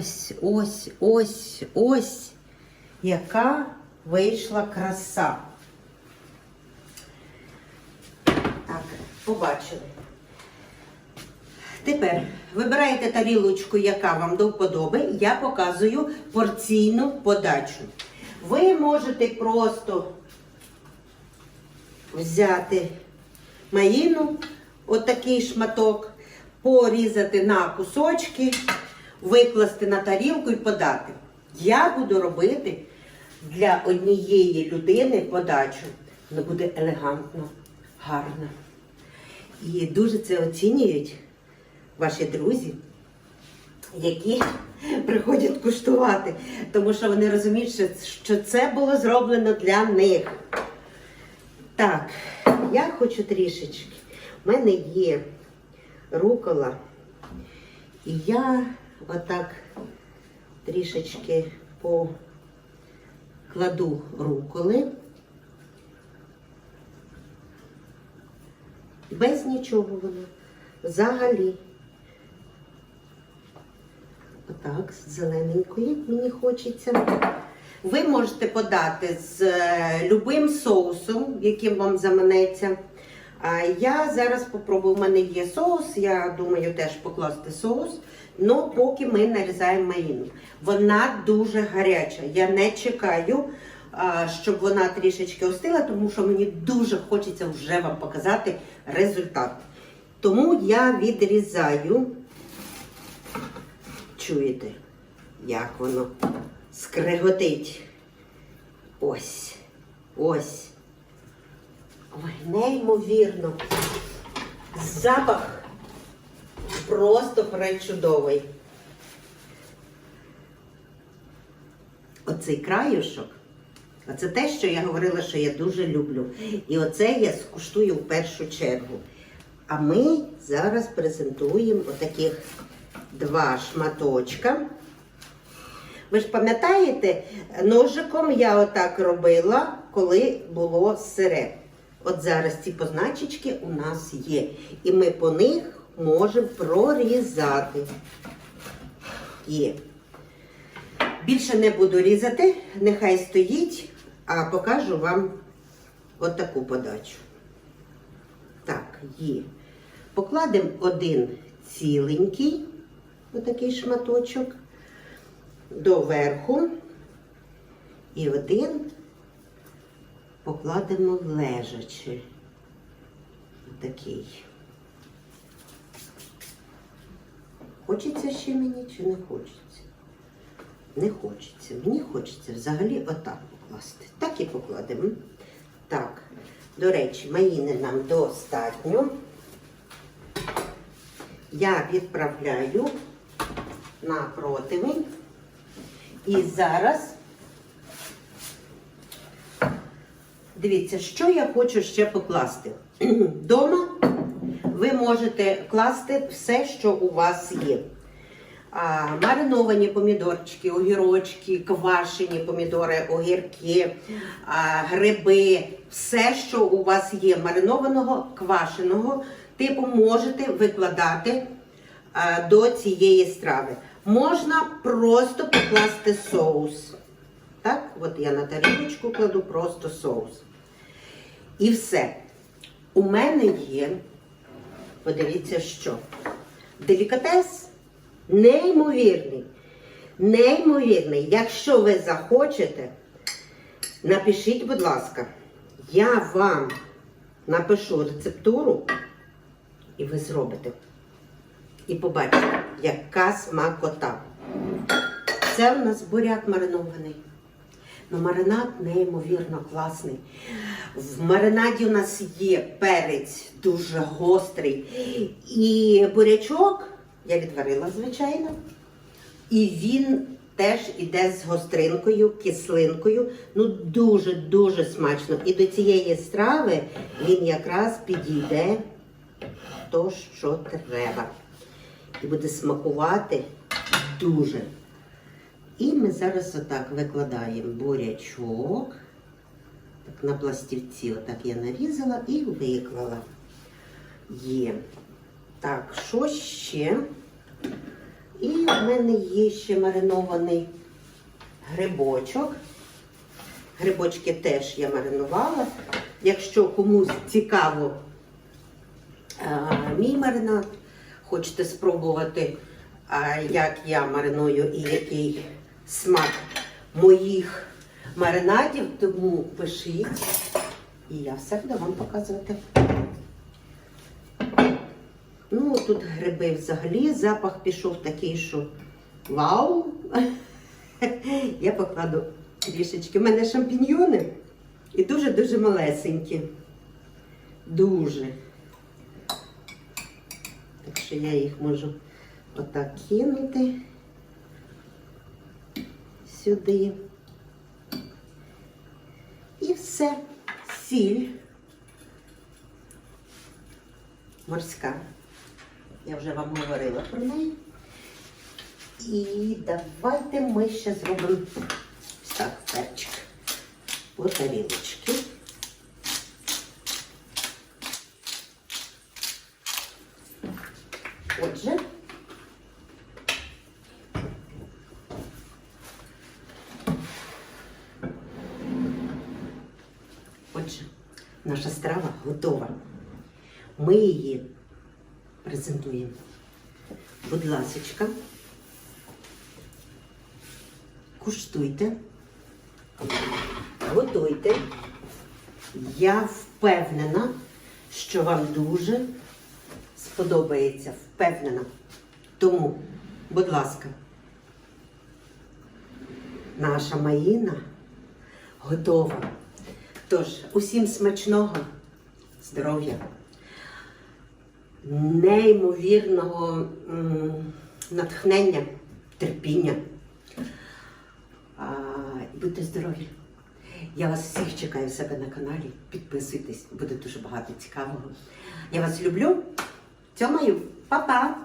Ось, ось, ось, ось, яка вийшла краса. Так, побачили. Тепер вибираєте тарілочку, яка вам до вподоби. Я показую порційну подачу. Ви можете просто взяти маїну, отакий шматок, порізати на кусочки, викласти на тарілку і подати. Я буду робити для однієї людини подачу. Вона буде елегантно, гарно. І дуже це оцінюють ваші друзі, які приходять куштувати, тому що вони розуміють, що, це було зроблено для них. Так, я хочу трішечки. У мене є рукола, і я отак трішечки покладу руколи. Без нічого воно. Взагалі. Отак, з зелененької мені хочеться. Ви можете подати з е, любим соусом, яким вам заманеться. Я зараз попробую, у мене є соус, я думаю теж покласти соус. Ну, поки ми нарізаємо маїну. Вона дуже гаряча. Я не чекаю, щоб вона трішечки остила, тому що мені дуже хочеться вже вам показати результат. Тому я відрізаю. Чуєте, як воно скреготить. Ось, ось. Неймовірно. Запах просто пречудовий. Оцей краюшок, оце те, що я говорила, що я дуже люблю. І оце я скуштую в першу чергу. А ми зараз презентуємо отаких два шматочка. Ви ж пам'ятаєте, ножиком я отак робила, коли було сире. От зараз ці позначечки у нас є. І ми по них можемо прорізати. Є. Більше не буду різати, нехай стоїть, а покажу вам отаку подачу. Так, є. Покладемо один ціленький, отакий шматочок, доверху. І один покладемо лежачи. Отакий. Хочеться ще мені чи не хочеться? Не хочеться. Мені хочеться взагалі отак покласти. Так і покладемо. Так, до речі, маїни нам достатньо. Я відправляю на противень. І зараз дивіться, що я хочу ще покласти. Дома ви можете класти все, що у вас є. А, мариновані помідорчики, огірочки, квашені помідори, огірки, а, гриби, все, що у вас є, маринованого, квашеного, типу можете викладати а, до цієї страви. Можна просто покласти соус. Так, от я на тарілочку кладу просто соус. І все. У мене є, подивіться, що делікатес неймовірний. Неймовірний. Якщо ви захочете, напишіть, будь ласка, я вам напишу рецептуру, і ви зробите. І побачите, яка смакота. Це у нас буряк маринований. Ну, маринад неймовірно класний. В маринаді у нас є перець дуже гострий. І бурячок я відварила, звичайно. І він теж іде з гостринкою, кислинкою. Ну, дуже-дуже смачно. І до цієї страви він якраз підійде то, що треба. І буде смакувати дуже. І ми зараз отак викладаємо бурячок. На пластівці, отак я нарізала і виклала. Є. Так, що ще? І в мене є ще маринований грибочок. Грибочки теж я маринувала. Якщо комусь цікаво а, мій маринад, хочете спробувати, а, як я мариную і який смак моїх маринадів, тому пишіть. І я все буду вам показувати. Ну, тут гриби взагалі, запах пішов такий, що вау! Я покладу трішечки. У мене шампіньйони і дуже-дуже малесенькі. Дуже. Так що я їх можу отак кинути сюди. Все. Сіль. Морська. Я вже вам говорила про неї. І давайте ми ще зробимо так перчик по тарілочки. Наша страва готова. Ми її презентуємо. Будь ласочка, куштуйте, готуйте. Я впевнена, що вам дуже сподобається. Впевнена. Тому, будь ласка, наша маїна готова. Тож, усім смачного здоров'я неймовірного натхнення, терпіння. Будьте здорові. Я вас всіх чекаю в себе на каналі. Підписуйтесь, буде дуже багато цікавого. Я вас люблю. Цьомаю, Па-па!